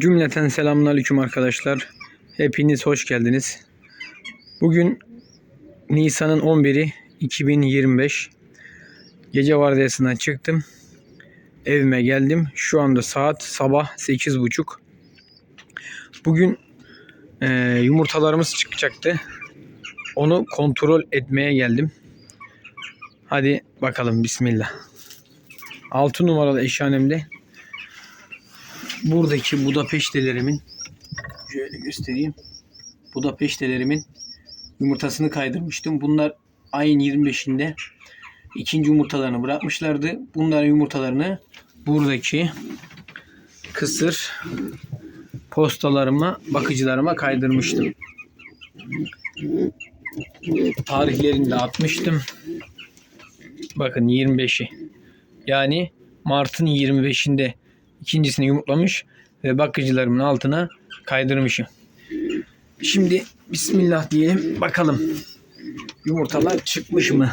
Cümleten selamünaleyküm arkadaşlar. Hepiniz hoş geldiniz. Bugün Nisan'ın 11'i 2025. Gece vardiyasından çıktım. Evime geldim. Şu anda saat sabah 8.30. Bugün eee, yumurtalarımız çıkacaktı. Onu kontrol etmeye geldim. Hadi bakalım bismillah. 6 numaralı eşhanemde buradaki Budapeştelerimin şöyle göstereyim. Budapeştelerimin yumurtasını kaydırmıştım. Bunlar ayın 25'inde ikinci yumurtalarını bırakmışlardı. Bunların yumurtalarını buradaki kısır postalarıma, bakıcılarıma kaydırmıştım. Tarihlerini de atmıştım. Bakın 25'i. Yani Mart'ın 25'inde ikincisini yumurtlamış ve bakıcılarımın altına kaydırmışım. Şimdi Bismillah diyelim bakalım. Yumurtalar çıkmış mı?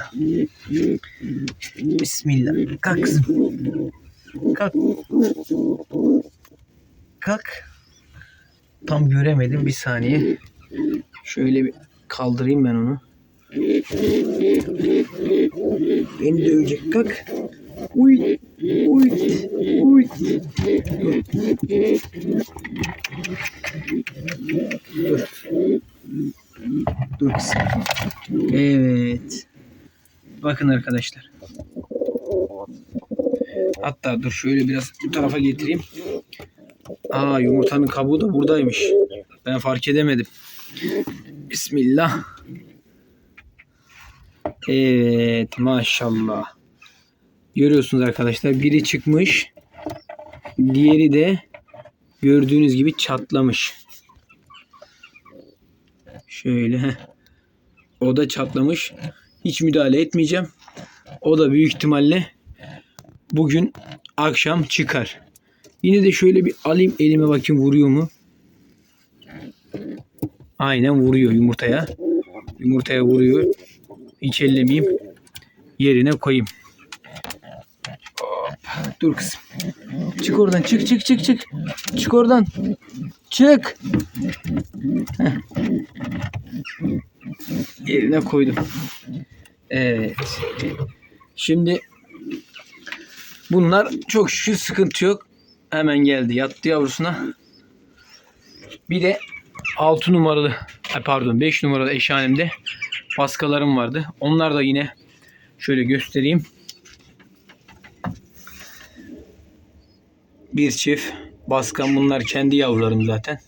Bismillah. Kalk kızım. Kalk. Kalk. Tam göremedim bir saniye. Şöyle bir kaldırayım ben onu. Beni dövecek kalk. Uy. Uy. Uy. Dur. kızım. Evet. Bakın arkadaşlar. Hatta dur şöyle biraz bu tarafa getireyim. Aa yumurtanın kabuğu da buradaymış. Ben fark edemedim. Bismillah. Evet maşallah. Görüyorsunuz arkadaşlar biri çıkmış. Diğeri de gördüğünüz gibi çatlamış. Şöyle. O da çatlamış. Hiç müdahale etmeyeceğim. O da büyük ihtimalle bugün akşam çıkar. Yine de şöyle bir alayım elime bakayım vuruyor mu? Aynen vuruyor yumurtaya. Yumurtaya vuruyor. Hiç ellemeyeyim. Yerine koyayım. Dur kızım. Çık oradan. Çık çık çık çık. Çık oradan. Çık. Heh. Yerine koydum. Evet. Şimdi bunlar çok şükür sıkıntı yok. Hemen geldi. Yattı yavrusuna. Bir de 6 numaralı pardon 5 numaralı eşhanemde baskalarım vardı. Onlar da yine şöyle göstereyim. Bir çift baskam bunlar kendi yavrularım zaten.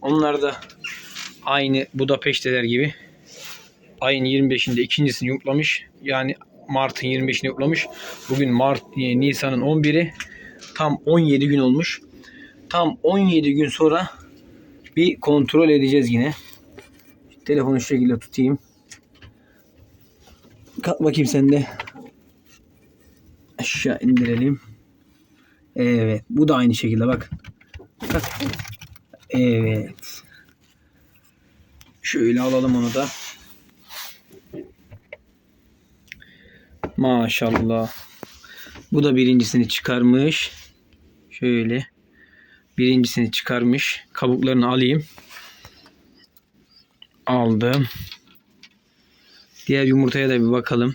Onlar da aynı Budapeşteler gibi ayın 25'inde ikincisini yumurtlamış. Yani Mart'ın 25'ini yumurtlamış. Bugün Mart e, Nisan'ın 11'i tam 17 gün olmuş. Tam 17 gün sonra bir kontrol edeceğiz yine. Telefonu şu şekilde tutayım. Kalk bakayım sen de. Aşağı indirelim. Evet. Bu da aynı şekilde bak. Evet. Şöyle alalım onu da. Maşallah. Bu da birincisini çıkarmış. Şöyle. Birincisini çıkarmış. Kabuklarını alayım. Aldım. Diğer yumurtaya da bir bakalım.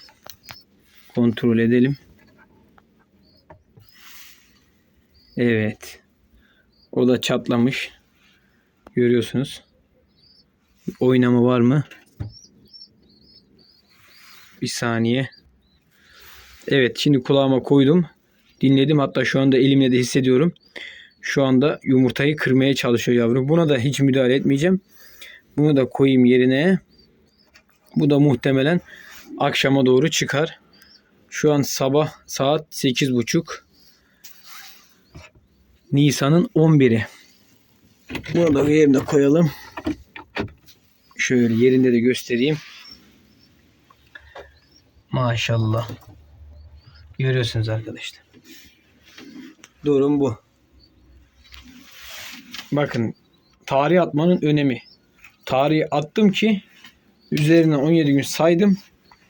Kontrol edelim. Evet. O da çatlamış. Görüyorsunuz. Oynama var mı? Bir saniye. Evet şimdi kulağıma koydum. Dinledim hatta şu anda elimle de hissediyorum. Şu anda yumurtayı kırmaya çalışıyor yavru. Buna da hiç müdahale etmeyeceğim. Bunu da koyayım yerine. Bu da muhtemelen akşama doğru çıkar. Şu an sabah saat 8.30. Nisan'ın 11'i. Bunu da yerine koyalım. Şöyle yerinde de göstereyim. Maşallah. Görüyorsunuz arkadaşlar. Durum bu. Bakın tarih atmanın önemi. Tarihi attım ki üzerine 17 gün saydım.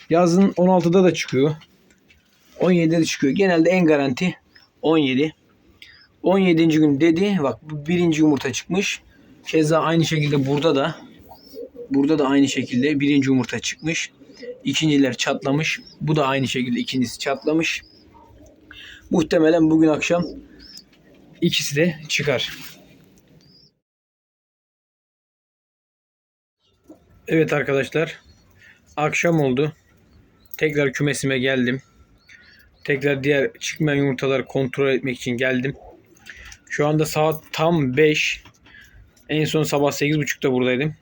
Yazın 16'da da çıkıyor. 17'de de çıkıyor. Genelde en garanti 17. 17. gün dedi. Bak birinci yumurta çıkmış. Keza aynı şekilde burada da burada da aynı şekilde birinci yumurta çıkmış. İkinciler çatlamış. Bu da aynı şekilde ikincisi çatlamış. Muhtemelen bugün akşam ikisi de çıkar. Evet arkadaşlar. Akşam oldu. Tekrar kümesime geldim. Tekrar diğer çıkmayan yumurtaları kontrol etmek için geldim. Şu anda saat tam 5. En son sabah 8.30'da buradaydım.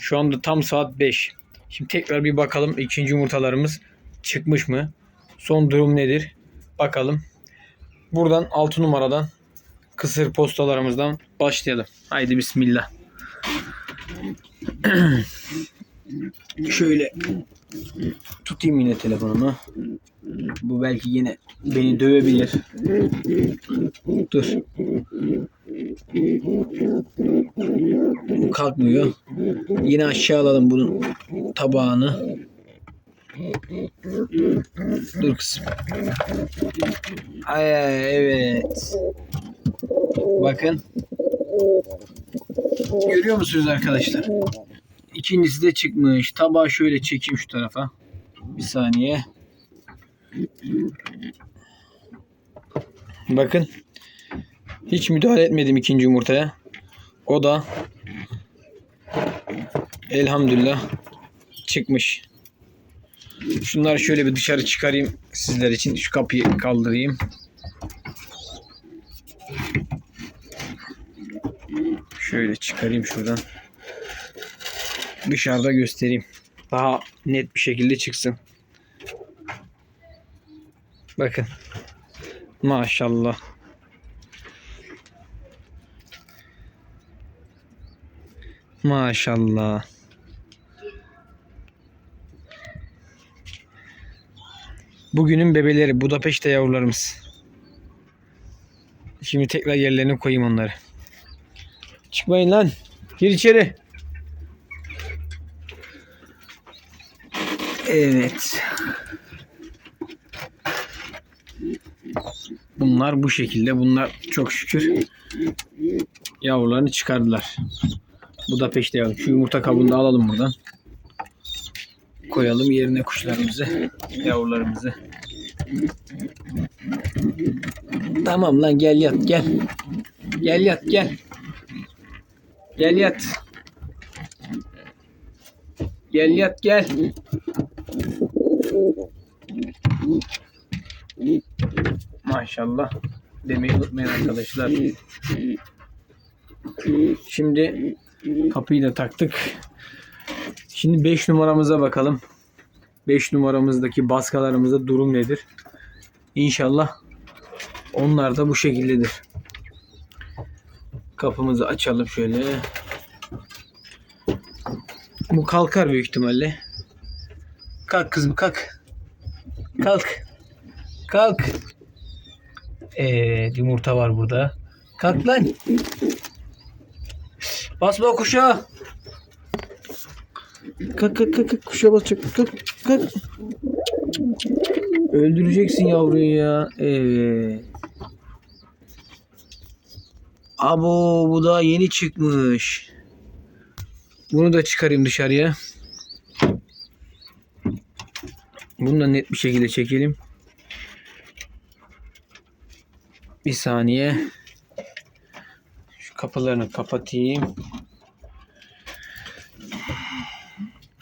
Şu anda tam saat 5. Şimdi tekrar bir bakalım ikinci yumurtalarımız çıkmış mı? Son durum nedir? Bakalım. Buradan 6 numaradan kısır postalarımızdan başlayalım. Haydi bismillah. Şöyle tutayım yine telefonumu. Bu belki yine beni dövebilir. Dur. Bu kalkmıyor. Yine aşağı alalım bunun tabağını. Dur kızım. Ay, evet. Bakın. Görüyor musunuz arkadaşlar? İkincisi de çıkmış. Tabağı şöyle çekeyim şu tarafa. Bir saniye. Bakın. Hiç müdahale etmedim ikinci yumurtaya. O da elhamdülillah çıkmış. Şunları şöyle bir dışarı çıkarayım sizler için. Şu kapıyı kaldırayım. Şöyle çıkarayım şuradan. Dışarıda göstereyim. Daha net bir şekilde çıksın. Bakın. Maşallah. Maşallah. Bugünün bebeleri Budapeşte yavrularımız. Şimdi tekrar yerlerine koyayım onları. Çıkmayın lan. Gir içeri. Evet. Bunlar bu şekilde. Bunlar çok şükür yavrularını çıkardılar. Bu da peşte yavru. Şu yumurta kabuğunu da alalım buradan. Koyalım yerine kuşlarımızı, yavrularımızı. Tamam lan gel yat gel. Gel yat gel. Gel yat. Gel yat gel. Maşallah demeyi unutmayın arkadaşlar. Şimdi kapıyı da taktık. Şimdi 5 numaramıza bakalım. 5 numaramızdaki baskalarımızda durum nedir? İnşallah onlar da bu şekildedir. Kapımızı açalım şöyle. Bu kalkar büyük ihtimalle. Kalk kızım kalk. Kalk. Kalk. Evet yumurta var burada. Kalk lan. Basma kuşa. Kalk kalk kalk, kalk. kuşa basacak. Kalk kalk. Öldüreceksin yavruyu ya. Evet. Abo bu daha yeni çıkmış. Bunu da çıkarayım dışarıya. Bunu da net bir şekilde çekelim. Bir saniye. Kapılarını kapatayım.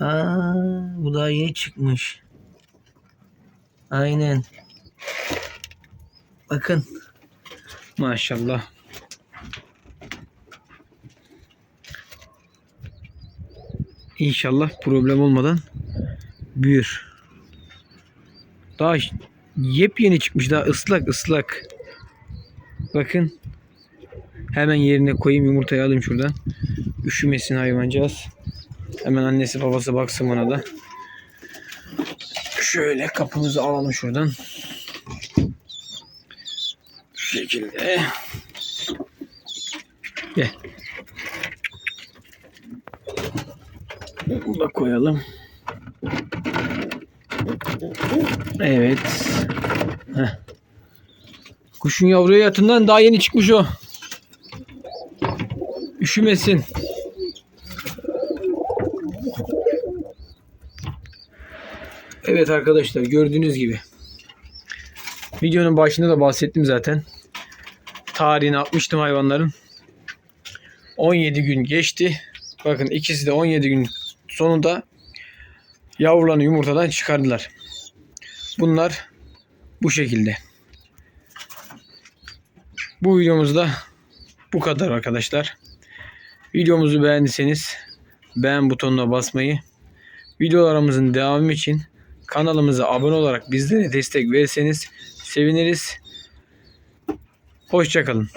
Aa, bu daha yeni çıkmış. Aynen. Bakın. Maşallah. İnşallah problem olmadan büyür. Daha yepyeni çıkmış daha ıslak ıslak. Bakın. Hemen yerine koyayım yumurtayı alayım şuradan. Üşümesin hayvancağız. Hemen annesi babası baksın bana da. Şöyle kapımızı alalım şuradan. Şu şekilde. Gel. Bunu da koyalım. Evet. Heh. Kuşun yavruya yatından daha yeni çıkmış o. Üşümesin. Evet arkadaşlar gördüğünüz gibi. Videonun başında da bahsettim zaten. Tarihini atmıştım hayvanların. 17 gün geçti. Bakın ikisi de 17 gün sonunda yavrularını yumurtadan çıkardılar. Bunlar bu şekilde. Bu videomuzda bu kadar arkadaşlar. Videomuzu beğendiyseniz beğen butonuna basmayı, videolarımızın devamı için kanalımıza abone olarak bizlere destek verirseniz seviniriz. Hoşçakalın.